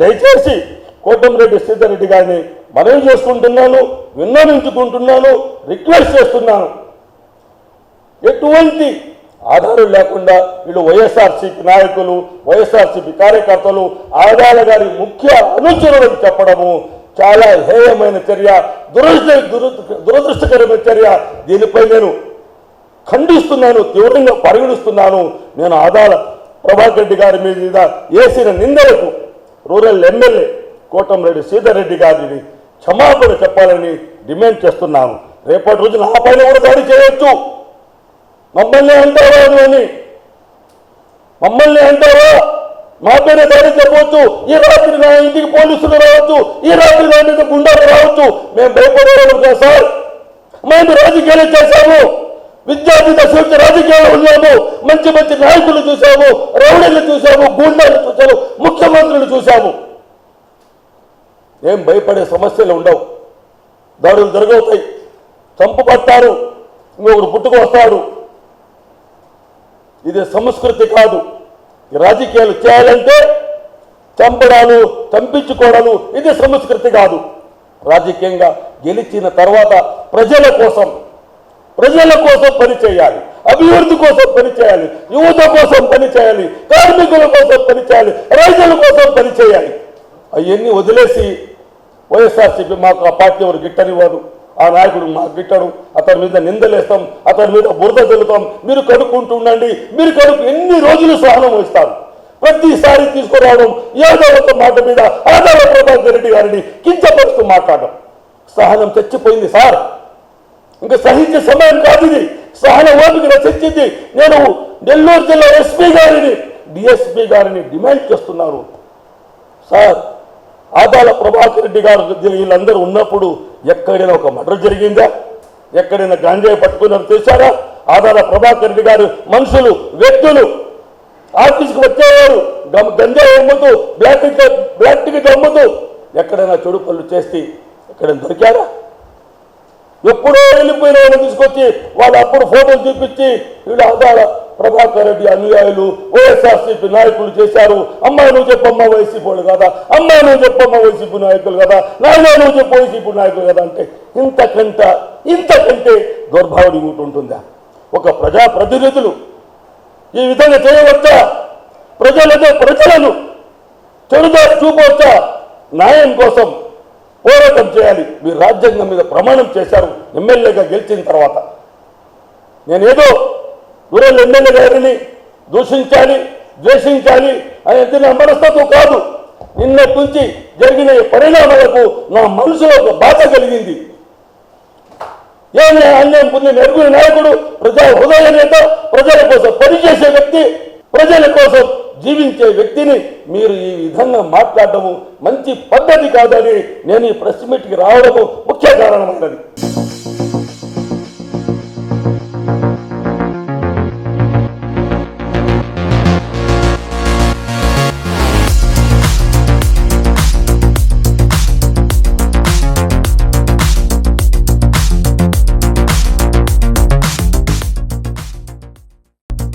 దయచేసి కోటంరెడ్డి శ్రీధర్ రెడ్డి గారిని మనవి చేసుకుంటున్నాను విన్నవించుకుంటున్నాను రిక్వెస్ట్ చేస్తున్నాను. ఎటువంటి ఆధారం లేకుండా వీళ్ళు వైఎస్ఆర్సీపీ నాయకులు వైఎస్ఆర్సీపీ కార్యకర్తలు ఆదాల గారి ముఖ్య అనుచరులను చెప్పడము చాలా హేయమైన చర్య దురదృష్ట దురదృష్టకరమైన చర్య. దీనిపై నేను ఖండిస్తున్నాను తీవ్రంగా పరిగణిస్తున్నాను. నేను ఆదాల ప్రభాకర్ రెడ్డి గారి మీద వేసిన నిందలకు రూరల్ ఎమ్మెల్యే కోటంరెడ్డి సీతారెడ్డి గారిని క్షమాపణ చెప్పాలని డిమాండ్ చేస్తున్నాను. రేపటి రోజు నా పైన కూడా దాడి చేయొచ్చు. మమ్మల్ని అంటావా అని. మమ్మల్ని అంటావా మా పైన దాడి చెప్పవచ్చు ఈ రాత్రి నా ఇంటికి పోలీసులు రావచ్చు. ఈ రాత్రి నా మీద గుండాలు రావచ్చు. మేము భయపడేవాళ్ళు సార్. మేము రాజకీయాలు చేశాము. విద్యార్థి దశ నుంచి రాజకీయాలు ఉన్నాము. మంచి మంచి నాయకులు చూసాము రౌడీలు చూసాము గూండాలు చూసాము ముఖ్యమంత్రులు చూసాము ఏం భయపడే సమస్యలు ఉండవు. దాడులు జరగవుతాయి. చంపు పడతారు ఇంకొకరు పుట్టుకు వస్తాడు. ఇది సంస్కృతి కాదు. రాజకీయాలు చేయాలంటే చంపడాలు చంపించుకోవడాలు ఇది సంస్కృతి కాదు. రాజకీయంగా గెలిచిన తర్వాత ప్రజల కోసం ప్రజల కోసం పని చేయాలి అభివృద్ధి కోసం పని చేయాలి యువత కోసం పని చేయాలి కార్మికుల కోసం పని చేయాలి రైతుల కోసం పని చేయాలి. అవన్నీ వదిలేసి వైఎస్ఆర్సీపీ మాకు ఆ పార్టీ ఎవరు గిట్టనివ్వదు. ఆ నాయకుడు మాకు గిట్టడు. అతని మీద నిందలేస్తాం అతని మీద బురద తెలుతాం మీరు కడుక్కుంటూ ఉండండి. మీరు కడుపు ఎన్ని రోజులు సహనం వహిస్తారు? ప్రతిసారి తీసుకురావడం ఏదో ఒక మాట మీద ఆధార ప్రభాకర్ రెడ్డి గారిని కించపరుస్తూ మాట్లాడడం. సహనం చచ్చిపోయింది సార్. ఇంకా సహించే సమయం కాదు ఇది సహన ఓపిక రచించింది నేను నెల్లూరు జిల్లా ఎస్పీ గారిని డిఎస్పీ గారిని డిమాండ్ చేస్తున్నారు సార్ ఆదాల ప్రభాకర్ రెడ్డి గారు వీళ్ళందరూ ఉన్నప్పుడు ఎక్కడైనా ఒక మర్డర్ జరిగిందా? ఎక్కడైనా గాంజాయి పట్టుకున్నారు చేశారా? ఆదాల ప్రభాకర్ రెడ్డి గారు మనుషులు వ్యక్తులు ఆఫీస్కి వచ్చేవారు గంజాయి అమ్ముతూ బ్లాక్ బ్లాక్ టికెట్ అమ్ముతూ ఎక్కడైనా చెడు పనులు చేస్తే ఎక్కడైనా దొరికారా? ఎప్పుడో వెళ్ళిపోయిన వాళ్ళని తీసుకొచ్చి వాళ్ళు అప్పుడు ఫోటోలు చూపించి వీళ్ళు ఆధార ప్రభాకర్ రెడ్డి అనుయాయులు వైఎస్ఆర్సీపీ నాయకులు చేశారు. అమ్మా నువ్వు చెప్పమ్మ వైసీపీ వాళ్ళు కదా? అమ్మా నువ్వు చెప్పమ్మ వైసీపీ నాయకులు కదా? నాయన నువ్వు చెప్పు వైసీపీ నాయకులు కదా అంటే ఇంతకంట ఇంతకంటే దుర్భావం ఇంకోటి ఉంటుందా? ఒక ప్రజా ప్రతినిధులు ఈ విధంగా చేయవచ్చా? ప్రజలతో ప్రజలను చెడుదా చూపవచ్చా? న్యాయం కోసం పోరాటం చేయాలి. మీరు రాజ్యాంగం మీద ప్రమాణం చేశారు. ఎమ్మెల్యేగా గెలిచిన తర్వాత. నేనేదో దూరంలో ఎమ్మెల్యే గారిని దూషించాలి ద్వేషించాలి అనేది నా మనస్తత్వం కాదు. నిన్నటి నుంచి జరిగిన పరిణామాలకు నా మనసులో ఒక బాధ కలిగింది. ఏమి అన్యాయం పొందిన ఎరుగుని నాయకుడు ప్రజా హృదయ నేత ప్రజల కోసం పనిచేసే వ్యక్తి ప్రజల కోసం జీవించే వ్యక్తిని మీరు ఈ విధంగా మాట్లాడటము మంచి పద్ధతి కాదని నేను ఈ ప్రెస్ మీట్కి రావడము ముఖ్య కారణమైనది.